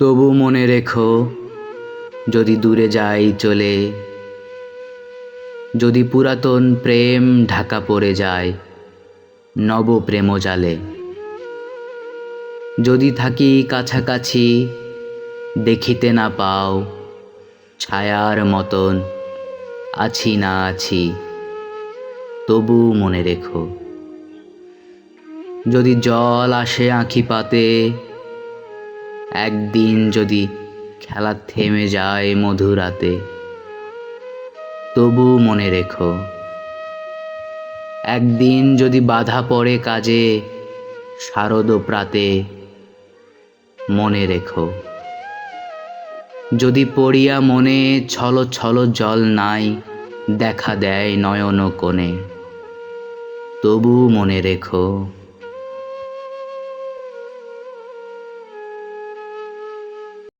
তবু মনে রেখো, যদি দূরে যাই চলে, যদি পুরাতন প্রেম ঢাকা পড়ে যায়, নব প্রেম জালে। যদি থাকি কাছাকাছি, দেখিতে না পাও, ছায়ার মতন আছি না আছি, তবু মনে রেখো। যদি জল আসে আঁখি পাতে একদিন যদি খেলা থেমে যায় মধুরাতে তবু মনে রেখো, একদিন যদি বাধা পড়ে কাজে, শারদ প্রাতে মনে রেখো। যদি পড়িয়া মনে ছল ছল জল নাই, দেখা দেয় নয়ন কোণে তবু মনে রেখো।